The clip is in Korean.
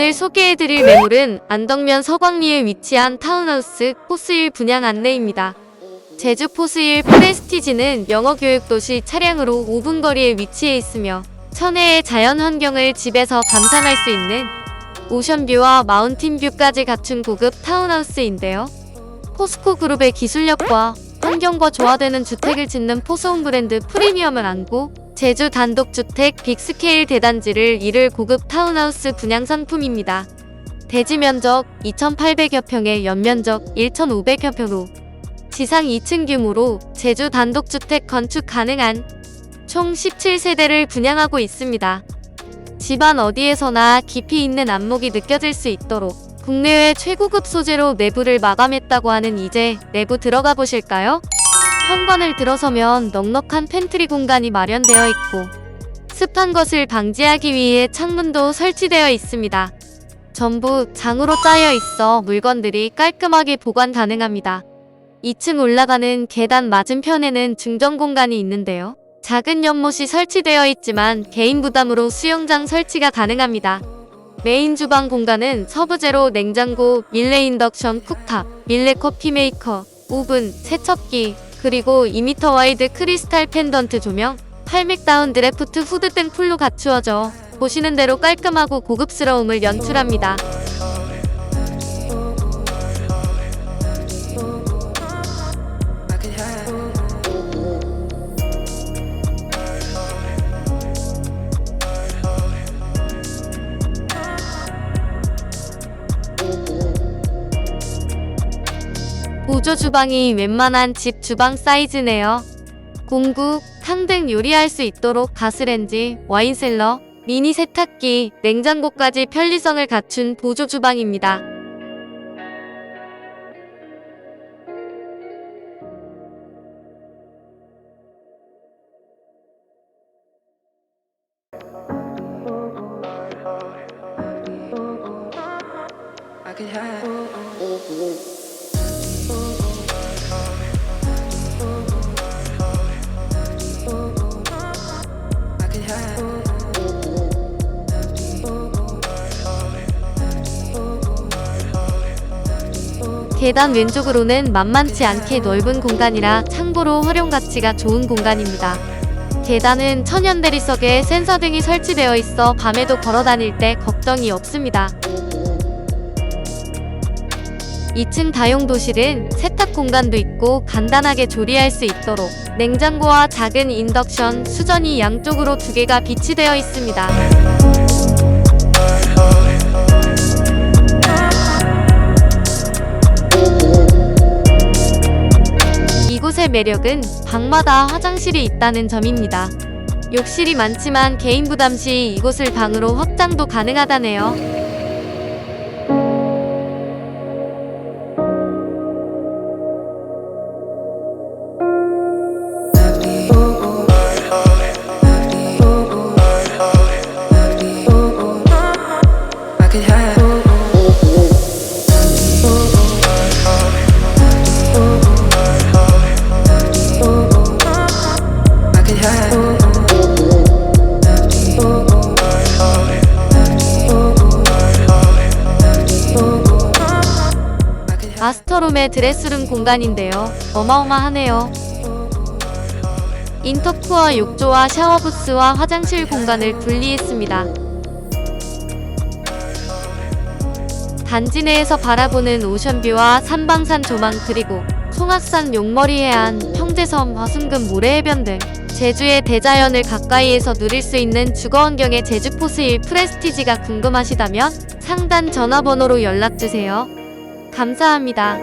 오늘 소개해드릴 매물은 안덕면 서광리에 위치한 타운하우스 포스일 분양 안내입니다. 제주 포스일 프레스티지는 영어교육도시 차량으로 5분 거리에 위치해 있으며 천혜의 자연 환경을 집에서 감상할 수 있는 오션뷰와 마운틴뷰까지 갖춘 고급 타운하우스인데요. 포스코 그룹의 기술력과 환경과 조화되는 주택을 짓는 포스홈 브랜드 프리미엄을 안고 제주 단독주택 빅스케일 대단지를 이를 고급 타운하우스 분양 상품입니다. 대지 면적 2,800여 평에 연면적 1,500여 평으로 지상 2층 규모로 제주 단독주택 건축 가능한 총 17세대를 분양하고 있습니다. 집안 어디에서나 깊이 있는 안목이 느껴질 수 있도록 국내외 최고급 소재로 내부를 마감했다고 하는 이제 내부 들어가 보실까요? 현관을 들어서면 넉넉한 팬트리 공간이 마련되어 있고 습한 것을 방지하기 위해 창문도 설치되어 있습니다. 전부 장으로 짜여 있어 물건들이 깔끔하게 보관 가능합니다. 2층 올라가는 계단 맞은편에는 중정 공간이 있는데요. 작은 연못이 설치되어 있지만 개인 부담으로 수영장 설치가 가능합니다. 메인 주방 공간은 서부제로 냉장고, 밀레 인덕션 쿡탑, 밀레 커피 메이커, 오븐, 세척기, 그리고 2m 와이드 크리스탈 펜던트 조명, 8맥 다운 드래프트 후드 등 풀로 갖추어져 보시는 대로 깔끔하고 고급스러움을 연출합니다. 보조 주방이 웬만한 집 주방 사이즈네요. 공국, 탕등 요리할 수 있도록 가스렌지, 와인셀러, 미니 세탁기, 냉장고까지 편리성을 갖춘 보조 주방입니다. I could have. 계단 왼쪽으로는 만만치 않게 넓은 공간이라 참고로 활용 가치가 좋은 공간입니다. 계단은 천연 대리석에 센서 등이 설치되어 있어 밤에도 걸어 다닐 때 걱정이 없습니다. 2층 다용도실은 세탁 공간도 있고 간단하게 조리할 수 있도록 냉장고와 작은 인덕션, 수전이 양쪽으로 두 개가 비치되어 있습니다. 이곳의 매력은 방마다 화장실이 있다는 점입니다. 욕실이 많지만 개인 부담 시 이곳을 방으로 확장도 가능하다네요. 마스터룸의 드레스룸 공간인데요. 어마어마하네요. 인터쿠어 욕조와 샤워부스와 화장실 공간을 분리했습니다. 단지 내에서 바라보는 오션뷰와 산방산 조망 그리고 송악산 용머리 해안, 평제섬, 화순금 모래해변 등 제주의 대자연을 가까이에서 누릴 수 있는 주거환경의 제주포스일 프레스티지가 궁금하시다면 상단 전화번호로 연락주세요. 감사합니다.